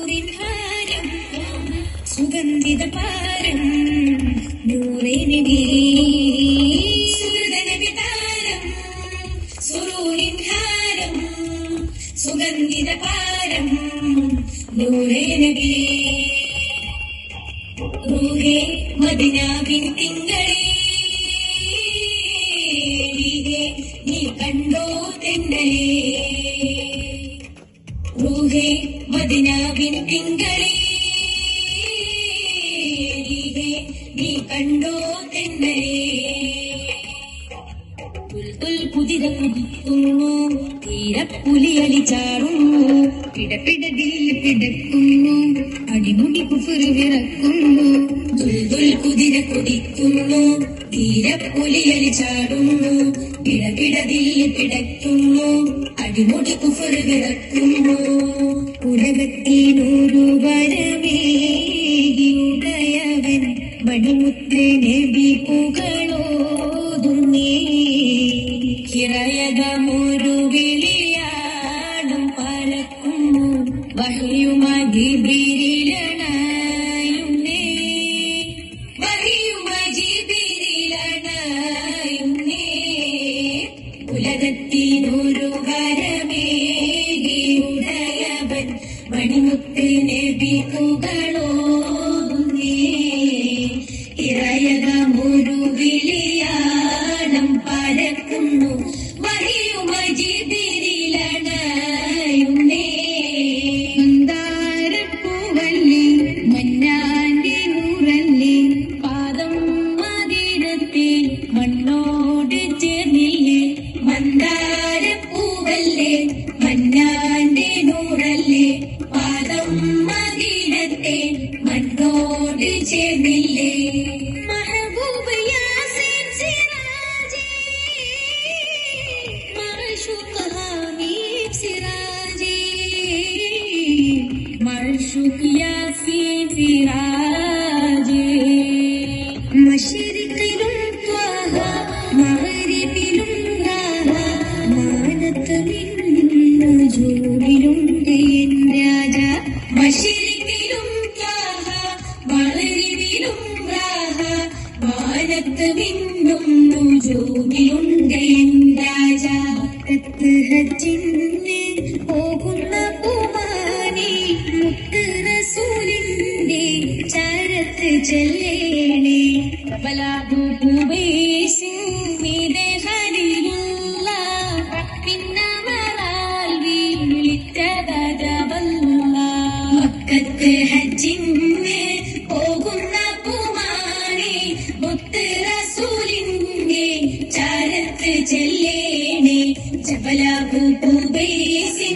നൂറിൻഹാരം സുഗന്ധിത പാരം നൂറിനടി സുഗതനവിതാരം സുരൂരിൻഹാരം സുഗന്ധിത പാരം നൂറിനടി റൂഹേ മദിനാവിൻ തിങ്കളേ നീ കണ്ടോ തെണ്ടലേ റൂഹേ மதினாவின் திங்களே ലീഹേ നീ കണ്ടോ തെന്നലേ. പുൽപുൽ കുതിക്കുന്നു തീരപ്പുലിയലി ചാറുന്നു പിടപിടതിൽ പിടക്കുന്നു അടിമുടി കുഫുർ വിറക്കുന്നു ദുൽദുൽ കുതിര കുടിക്കുന്നു തീരപ്പുലിയലി ചാടുന്നു പിടപിടതിൽ പിടക്കുന്നു അടിമുടി കുഫുർ വിറക്കുന്നു ഉലകത്തിനൊരു വരവേകിയുടയവൻ മണിമുത്ത് നബി പുകളോതുന്നേ ഹിറയകമൊരു വഹിയുമതിബിരിലണയുന്നേ വഹിയുമജിബിരിലണയുന്നേ ഉലകത്തിനൊരു വരമേകിയുടയവൻ तुझे मिले। महबूब यासिन सिराजे। माशूक हमीब सिराजे। या എൻ രാജ മക്കത്ത് ഹജ്ജിന് പോകുന്ന പൂമാനി മുത്ത് റസൂലിന്റെ ചരത്ത് ചെല്ലേണേ ബലാബു പൂവേശിന്റെ ഹരിയുള്ള പിന്നവരാൽ വിളിച്ചതവല്ല മക്കത്ത് ഹജ്ജിന് بلا بوبو بيسي